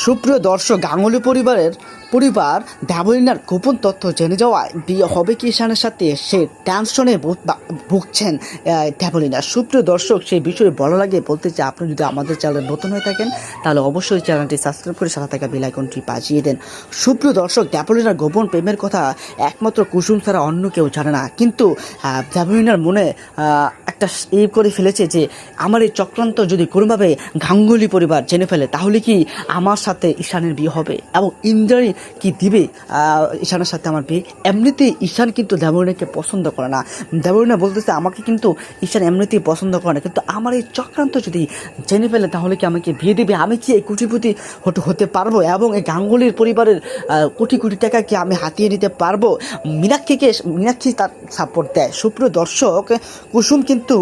সুপ্রিয় দর্শক গাঙ্গুলি পরিবারের পরিবার দেবলিনার গোপন তথ্য জেনে যাওয়ায় বিয়ে হবে কি ঈশানের সাথে, সে টেনশনে ভুগছেন দেবলিনা। সুপ্রিয় দর্শক, সেই বিষয়ে বলা লাগে বলতে চাই, আপনি যদি আমাদের চ্যানেলে নতুন হয়ে থাকেন, তাহলে অবশ্যই চ্যানেলটি সাবস্ক্রাইব করে সাথে থাকা বেল আইকনটি বাজিয়ে দেন। সুপ্রিয় দর্শক, দেবলিনার গোপন প্রেমের কথা একমাত্র কুসুম ছাড়া অন্য কেউ জানে না। কিন্তু দেবলিনার মনে একটা এই করে ফেলেছে যে, আমার এই চক্রান্ত যদি কোনোভাবে গাঙ্গুলি পরিবার জেনে ফেলে, তাহলে কি আমার সাথে ঈশানের বিয়ে হবে? এবং ইন্দ্রাণী কি দিবে? ঈশানের সাথে আমার বিয়ে। এমনিতেই ঈশান কিন্তু দেবরিনাকে পছন্দ করে না। দেবরিনা বলতেছে, আমাকে কিন্তু ঈশান এমনিতেই পছন্দ করে না। কিন্তু আমার এই চক্রান্ত যদি জেনে ফেলে, তাহলে কি আমাকে বিয়ে দিবে? আমি কি এই কোটিপতি হতে পারব? এবং এই গাঙ্গুলির পরিবারের কোটি কোটি টাকা কি আমি হাতিয়ে নিতে পারব? মীনাক্ষীকে, মীনাক্ষী তার সাপোর্ট দেয়। সুপ্রিয় দর্শক, কুসুম কিন্তু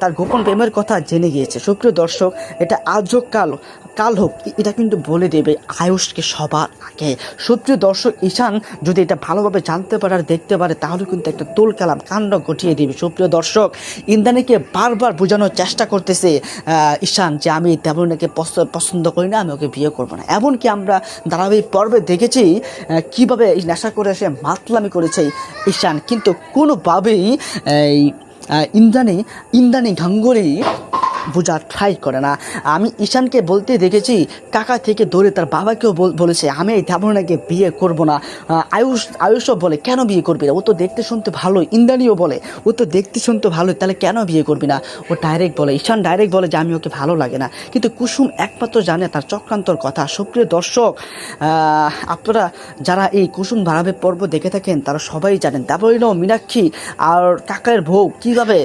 তার গোপন প্রেমের কথা জেনে গিয়েছে। সুপ্রিয় দর্শক, এটা আজ হোক কাল কাল হোক এটা কিন্তু বলে দেবে আয়ুষকে সবার আগে। সুপ্রিয় দর্শক, ঈশান যদি এটা ভালোভাবে জানতে পারে আর দেখতে পারে, তাহলে কিন্তু একটা তোল কালাম কাণ্ড ঘটিয়ে দিবে। সুপ্রিয় দর্শক, ইন্দ্রাণীকে বারবার বোঝানোর চেষ্টা করতেছে ঈশান যে আমি তেমনকে পছন্দ করি না, আমি ওকে বিয়ে করব না। এমনকি আমরা ধারাবাহিক পর্বে দেখেছি কীভাবে এই নেশা করে এসে মাতলামি করেছে ঈশান। কিন্তু কোনোভাবেই এই ইন্দ্রাণী ইন্দ্রাণী গাঙ্গুলি বোঝার ট্রাই করে না। আমি ঈশানকে বলতে দেখেছি, কাকা থেকে ধরে তার বাবাকেও বলেছে, আমি এই ধাবনাকে বিয়ে করব না। আয়ুষ আয়ুষও বলে, কেন বিয়ে করবি না? ও তো দেখতে শুনতে ভালো ইন্দ্রাণীও বলে, ও তো দেখতে শুনতে ভালোই, তাহলে কেন বিয়ে করবি না? ও ডাইরেক্ট বলে, ঈশান ডাইরেক্ট বলে যে, আমি ওকে ভালো লাগে না। কিন্তু কুসুম একমাত্র জানে তার চক্রান্তর কথা। সুপ্রিয় দর্শক আপনারা যারা এই কুসুম ধারাবাহিক পর্ব দেখে থাকেন, তারা সবাই জানেন দেবলীন মীনাক্ষী আর কাকার বউ কীভাবে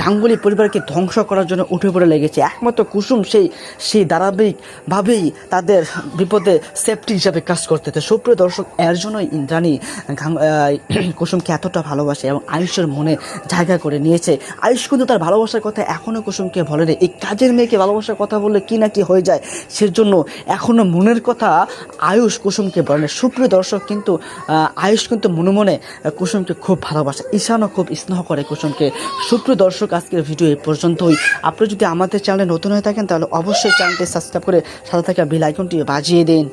গাঙ্গুলি পরিবারকে ধ্বংস করার জন্য উঠে পড়ে লেগেছে। একমাত্র কুসুম সেই সেই ধারাবাহিকভাবেই তাদের বিপদে সেফটি হিসাবে কাজ করতেছে। সুপ্রিয় দর্শক, এর জন্যই ইন্দ্রাণী কুসুমকে এতটা ভালোবাসে এবং আয়ুষের মনে জায়গা করে নিয়েছে। আয়ুষ কিন্তু তার ভালোবাসার কথা এখনও কুসুমকে বলে বলেনি। এই কাজের মেয়েকে ভালোবাসার কথা বললে কি না কি হয়ে যায়, সেজন্য এখনও মনের কথা আয়ুষ কুসুমকে বলে সুপ্রিয় দর্শক কিন্তু আয়ুষ কিন্তু মনে মনে কুসুমকে খুব ভালোবাসে। ঈশানও খুব স্নেহ করে কুসুমকে। সুপ্রিয় দর্শক, আজকের ভিডিও এই পর্যন্তই। আপনি যদি আমাদের চ্যানেলে নতুন হয়ে থাকেন, তাহলে অবশ্যই চ্যানেলটি সাবস্ক্রাইব করে সাথে থাকা বিল আইকনটি বাজিয়ে দিন।